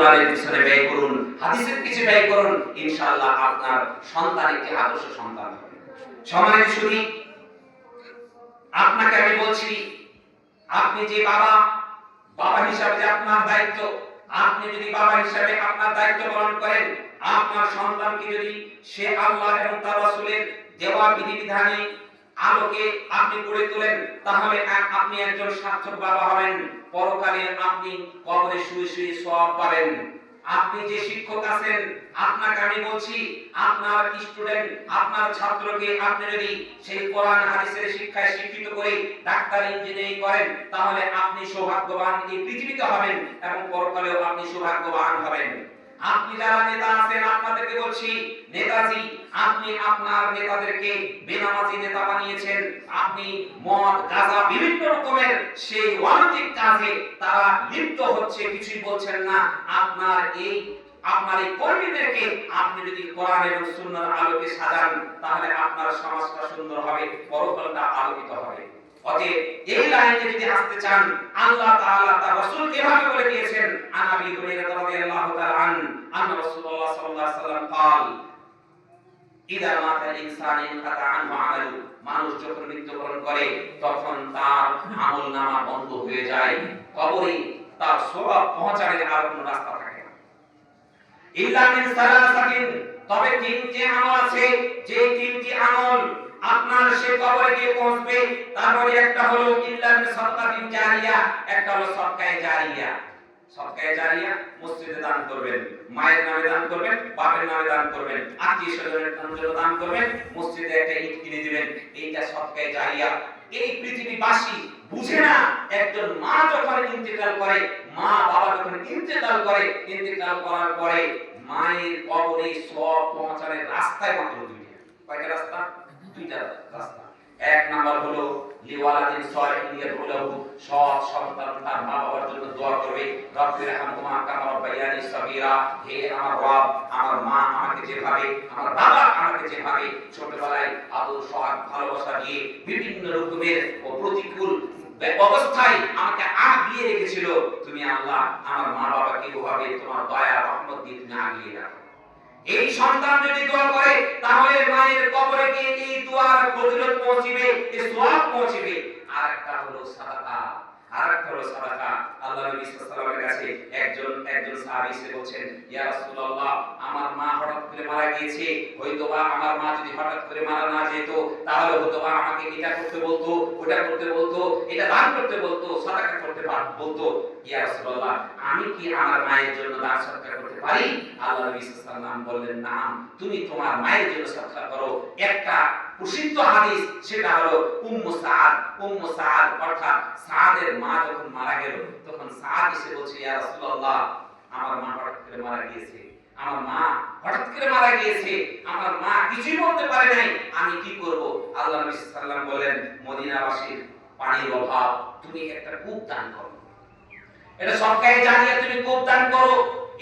কোরআনের পিছনে ব্যয় করুন, হাদিসের পিছনে ব্যয় করুন, ইনশাআল্লাহ আপনার সন্তান একটি আদর্শ সন্তান হবে। সমাজে শুধু আপনাকে আমি বলছি, আপনি যে বাবা বাবা হিসাবে যে আপনার দায়িত্ব, আপনি যদি বাবা হিসাবে আপনার দায়িত্ব পালন করেন, আপনার সন্তানকে যদি সে আল্লাহ এবং তার রাসূলের দেওয়া বিধিবিধানে আলোকে আপনি গড়ে তোলেন, তাহলে আপনি একজন সার্থক বাবা হবেন। পরকালে আপনি কবরে শুয়ে শুয়ে সওয়াব পাবেন। আপনি যে শিক্ষক আছেন, আপনাকে আমি বলছি, আপনার স্টুডেন্ট আপনার ছাত্রকে আপনি যদি সেই কোরআন, হাদিসের শিক্ষায় শিক্ষিত করে ডাক্তার, ইঞ্জিনিয়ারিং করেন, তাহলে আপনি সৌভাগ্যবান এই পৃথিবীতে হবেন এবং পরকালেও আপনি সৌভাগ্যবান হবেন। আপনি যারা নেতা আছেন, আপনাদেরকে বলছি, নেতাজি, আপনি আপনার নেতাদেরকে বেনামাজি নেতা বানিয়েছেন। আপনি মদ, গাঁজা, বিভিন্ন রকমের সেই অনৈতিক কাজে তারা লিপ্ত হচ্ছে, কিছুই বলছেন না। আপনার এই আপনার এই কর্মীদেরকে আপনি যদি কোরআন এবং সুন্নাহর আলোকে সাজান, তাহলে আপনার সমাজটা সুন্দর হবে, পরকালটা আলোকিত হবে। অতএব এই লাইনে যদি আসতে চান, আল্লাহ তাআলা তার রাসূল ইদা মাতা ইনসান ইনকাতা আনহু আমালু মানুষ যখন মৃত্যুবরণ করে, তখন তার আমল নামা বন্ধ হয়ে যায়। কবরে তার সওয়াব পৌঁছানোর আর কোনো রাস্তা থাকে না। ইল্লা মিন সালাসাতিন। তবে তিনটি আমল আছে। যে তিনটি আমল আপনার সে কবরে গিয়ে পৌঁছবে। তারপরে একটা হলো ইল্লা মিন সাদকাতিন জারিয়া, একটা হলো সদকায়ে জারিয়া। মসজিদে দান করবেন, মায়ের নামে দান করবেন, বাপের নামে দান করবেন, আত্মীয় স্বজনের জন্য দান করবেন, মসজিদে একটা ইট কিনে দিবেন, এইটা এই পৃথিবীবাসী বুঝে না, একজন মা যখন ইন্তেকাল করে, মা বাবা যখন ইন্তেকাল করে, ইন্তেকাল করার পরে মায়ের কবরে সব পৌঁছানোর রাস্তায় মাত্র দুইটা, কয়টা রাস্তা? দুইটা রাস্তা। এক নাম্বার হলো, লিওয়ালাদিন সালিহিন ইয়াদউলাহু সৎ সন্তান তার মা বাবার জন্য দোয়া করবে। রব্বির রহমহুমা কামা রাব্বায়ানি সাগীরা। হে আমার রব, আমার মা আমাকে যেভাবে, আমার বাবা আমাকে যেভাবে ছোটবেলায় আদর সোহাগ ভালোবাসা দিয়ে বিভিন্ন রকমের ও প্রতিকূল অবস্থায় আমাকে আগলিয়ে রেখেছিল, তুমি আল্লাহ আমার মা বাবাকে ওভাবে তোমার দয়া রহমত দিয়ে তুমি আগলিয়ে রাখো। এই সন্তান যদি দোয়া করে তাহলে মায়ের কবরে গিয়ে ফজিলত পৌঁছিবে এই সওয়াব পৌঁছিবে। আর হলো সাদাকা আর হলো সাদাকা। আল্লাহ নবী সাল্লাল্লাহু আলাইহি একজন একজন সাহাবী এসে বলছেন, ইয়া রাসূলুল্লাহ, আমার মা হঠাৎ করে মারা গিয়েছে। হয়তোবা আমার মা যদি হঠাৎ করে মারা না যেত, তাহলে হয়তোবা আমাকে এটা করতে বলতো, ওটা করতে বলতো, এটা দান করতে বলতো, সাদাকা করতে বলতো। ইয়া রাসূলুল্লাহ, আমি কি আমার মায়ের জন্য দান সদকা করতে পারি? আল্লাহ নবী সাল্লাল্লাহু আলাইহি বললেন না তুমি তোমার মায়ের জন্য সদকা করো। একটা প্রসিদ্ধ হাদিস সেটা হলো উম্মু সাদ। উম্মু সাদ অর্থাৎ সাদের মা যখন মারা গেল, তখন সাদ এসে বলছে, ইয়া রাসূলুল্লাহ, আমার মা হঠাৎ করে মারা গিয়েছে। আমার মা হঠাৎ করে মারা গিয়েছে। আমার মা কিছুই বলতে পারে নাই। আমি কি করব? আল্লাহ নবী ওয়াসাল্লাম বলেন মদিনাবাসীর পানির অভাব, তুমি একটা কূপ দান করো। এটা সরকারি জানিয়ে তুমি কূপ দান করো।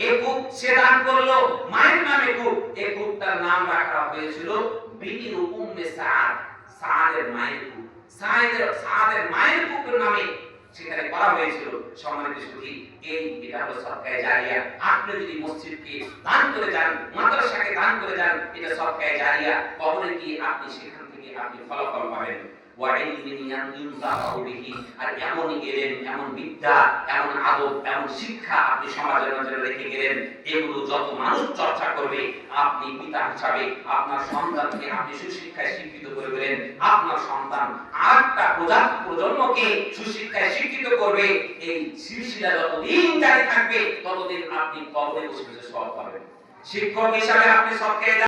এই কূপ সে দান করল মায়ের নামে কূপ। এই কূপটার নাম রাখা হয়েছিল বিনির উম্মে সাদ সাদের মায়ের কূপ সাদের সাদের মায়ের কূপের নামে সেখানে করা হয়েছিল সম্মানিত সুধী এই এটা হলো সরকারি জারিয়া আপনি যদি মসজিদকে দান করে যান মাদ্রাসাকে দান করে যান এটা সরকারি জারিয়া কবরে গিয়ে আপনি সেখান থেকে আপনি ফলাফল পাবেন আর এমন গেলেন, এমন বিদ্যা, এমন আদব, এমন শিক্ষা আপনি সমাজের রেখে গেলেন এগুলো যত মানুষ চর্চা করবে, আপনি পিতা হিসাবে আপনার সন্তানকে আপনি সুশিক্ষায় শিক্ষিত করে গেলেন, আপনার সন্তান আরেকটা প্রজাতি প্রজন্মকে সুশিক্ষায় শিক্ষিত করবে, এই সিলসিলা যতদিন জারি থাকবে, ততদিন আপনি কবরে বসে বসে সব পাবেন। শিক্ষক হিসাবে আপনি সবকে